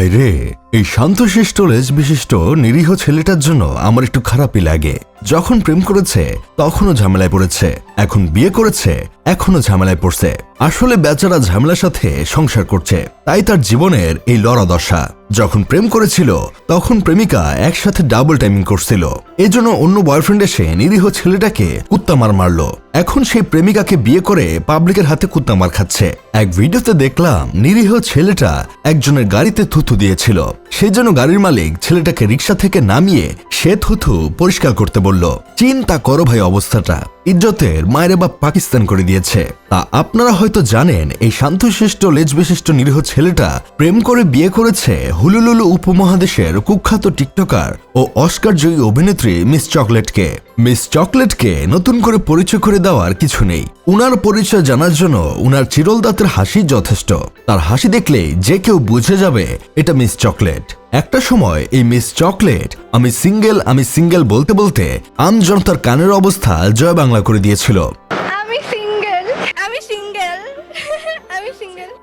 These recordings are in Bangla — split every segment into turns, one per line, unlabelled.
ভাই রে এই শান্তশিষ্ট লেজ বিশিষ্ট নিরীহ ছেলেটার জন্য আমার একটু খারাপই লাগে। যখন প্রেম করেছে, তখনও ঝামেলায় পড়েছে। এখন বিয়ে করেছে এখনও ঝামেলায় পড়ছে। আসলে বেচারা ঝামেলার সাথে সংসার করছে, তাই তার জীবনের এই লড়া দশা। যখন প্রেম করেছিল, তখন প্রেমিকা একসাথে ডাবল টাইমিং করছিল। এজন্য অন্য বয়ফ্রেন্ড এসে নিরীহ ছেলেটাকে কুত্তামার মারলো। এখন সেই প্রেমিকাকে বিয়ে করে পাবলিকের হাতে কুত্তামার খাচ্ছে। এক ভিডিওতে দেখলাম নিরীহ ছেলেটা একজনের গাড়িতে থুথু দিয়েছিল। সেই জন্য গাড়ির মালিক ছেলেটাকে রিক্সা থেকে নামিয়ে সে থুথু পরিষ্কার করতে বলল, চিন্তা করো ভাই অবস্থাটা। ইজ্জতের মায়ের বাপ পাকিস্তান করে দিয়েছে। তা আপনারা হয়তো জানেন, এই শান্তশিষ্ট লেজ বিশিষ্ট নিরীহ ছেলেটা প্রেম করে বিয়ে করেছে হুলুলুলু উপমহাদেশের কুখ্যাত টিকটকার ও অস্কার জয়ী অভিনেত্রী মিস চকলেটকে। মিস চকলেটকে নতুন করে পরিচয় করে দেওয়ার কিছু নেই। উনার পরিচয় জানার জন্য উনার চিরল দাঁতের হাসি যথেষ্ট। তার হাসি দেখলেই যে কেউ বুঝে যাবে, এটা মিস চকলেট। একটা সময় এই মিস চকলেট আমি সিঙ্গেল আমি সিঙ্গেল বলতে বলতে আম জনতার কানের অবস্থা জয় বাংলা করে দিয়েছিল।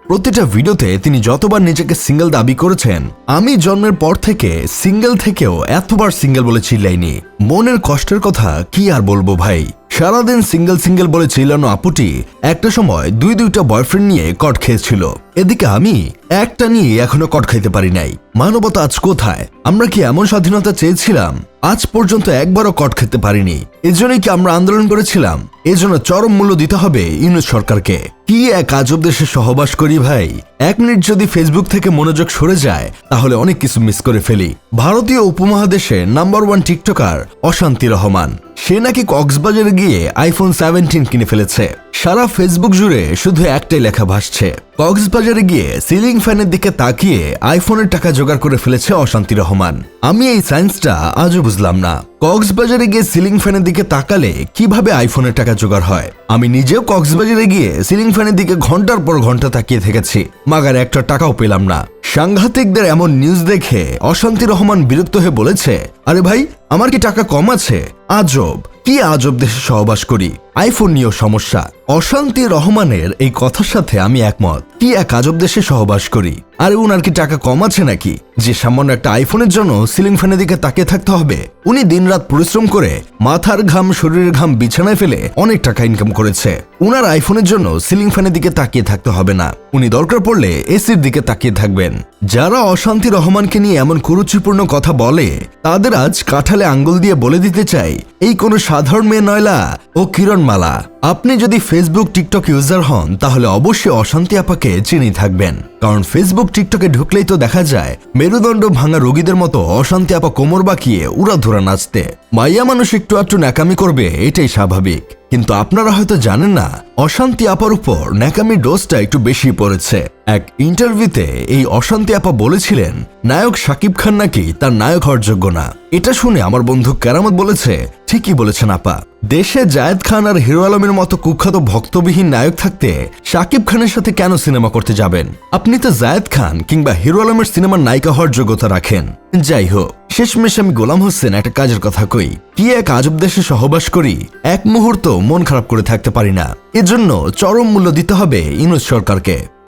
প্রতিটা ভিডিওতে তিনি যতবার নিজেকে সিঙ্গেল দাবি করেছেন আমি জন্মের পর থেকে সিঙ্গেল থেকেও এতবার সিঙ্গেল বলে চিল্লাইনি। মনের কষ্টের কথা কি আর বলব ভাই? সারাদিন সিঙ্গেল সিঙ্গেল বলে চিল্লানো আপুটি একটা সময় দুই দুইটা বয়ফ্রেন্ড নিয়ে কট খেয়েছিল। এদিকে আমি একটা নিয়ে এখনও কট খাইতে পারি নাই। মানবতা আজ কোথায়? আমরা কি এমন স্বাধীনতা চেয়েছিলাম? আজ পর্যন্ত একবারও কট খেতে পারিনি। এজন্যই কি আমরা আন্দোলন করেছিলাম? এজন্য চরম মূল্য দিতে হবে ইউনুস সরকারকে। কি এক আজব দেশে সহবাস করি ভাই? এক মিনিট যদি ফেসবুক থেকে মনোযোগ সরে যায়, তাহলে অনেক কিছু মিস করে ফেলি। ভারতীয় উপমহাদেশে নাম্বার ওয়ান টিকটকার অশান্তি রহমান। সে নাকি কক্সবাজারে গিয়ে আইফোন সেভেন্টিন কিনে ফেলেছে। সারা ফেসবুক জুড়ে শুধু একটাই লেখা ভাসছে। কক্সবাজারে গিয়ে সিলিং ফ্যানের দিকে তাকিয়ে আইফোনের টাকা জোগাড় করে ফেলেছে অশান্তি রহমান। আমি এই সায়েন্সটা আজও বুঝলাম না। কক্সবাজারে গিয়ে সিলিং ফ্যানের দিকে তাকালে কীভাবে আইফোনের টাকা জোগাড় হয়? আমি নিজেও কক্সবাজারে গিয়ে সিলিং ফ্যানের দিকে ঘণ্টার পর ঘণ্টা তাকিয়ে থেকেছি, মাগার একটা টাকাও পেলাম না। সাংঘাতিকদের এমন নিউজ দেখে অশান্তি রহমান বিরক্ত হয়ে বলেছে, আরে ভাই, আমার কি টাকা কম আছে? আজব, কি আজব দেশে সহবাস করি? আইফোন নিয়েও সমস্যা। অশান্তি রহমানের এই কথার সাথে আমি একমত। কি এক আজব দেশে সহবাস করি। আরে উনার কি টাকা কম আছে নাকি? যে সামান্য একটা আইফোনের জন্য সিলিং ফ্যানের দিকে তাকিয়ে থাকতে হবে। উনি দিনরাত পরিশ্রম করে মাথার ঘাম, শরীরের ঘাম বিছানায় ফেলে অনেক টাকা ইনকাম করেছে। উনার আইফোনের জন্য সিলিং ফ্যানের দিকে তাকিয়ে থাকতে হবে না। উনি দরকার পড়লে এসির দিকে তাকিয়ে থাকবেন। যারা অশান্তি রহমানকে নিয়ে এমন কুরুচিপূর্ণ কথা বলে, তাদের আজ কাঠালে আঙ্গুল দিয়ে বলে দিতে চাই, এই কোনো সাধারণ মেয়ে নয়লা ও কিরণমালা আপনি যদি ফেসবুক টিকটক ইউজার হন, তাহলে অবশ্যই অশান্তি আপাকে চিনি থাকবেন। কারণ ফেসবুক টিকটকে ঢুকলেই তো দেখা যায়, মেরুদণ্ড ভাঙা রোগীদের মতো অশান্তি আপা কোমর বাঁকিয়ে উড়াধুরা নাচতে। মাইয়া মানুষ একটু একটু ন্যাকামি করবে, এটাই স্বাভাবিক। কিন্তু আপনারা হয়তো জানেন না, অশান্তি আপার উপর ন্যাকামির ডোজটা একটু বেশি পড়েছে। এক ইন্টারভিউতে এই অশান্তি আপা বলেছিলেন, নায়ক সাকিব খান নাকি তার নায়ক হওয়ার যোগ্য না? এটা শুনে আমার বন্ধু কেরামত বলেছে ঠিকই বলেছেন আপা। দেশে জায়েদ খান আর হিরো আলমের মতো কুখ্যাত ভক্তবিহীন নায়ক থাকতে সাকিব খানের সাথে কেন সিনেমা করতে যাবেন? আপনি তো জায়েদ খান কিংবা হিরো আলমের সিনেমার নায়িকা হওয়ার যোগ্যতা রাখেন। যাই হোক, শেষমেশ আমি গোলাম হোসেন, একটা কাজের কথা কই। কি এক আজব দেশে সহবাস করি, এক মুহূর্ত মন খারাপ করে থাকতে পারি না। এজন্য চরম মূল্য দিতে হবে ইনুজ সরকারকে।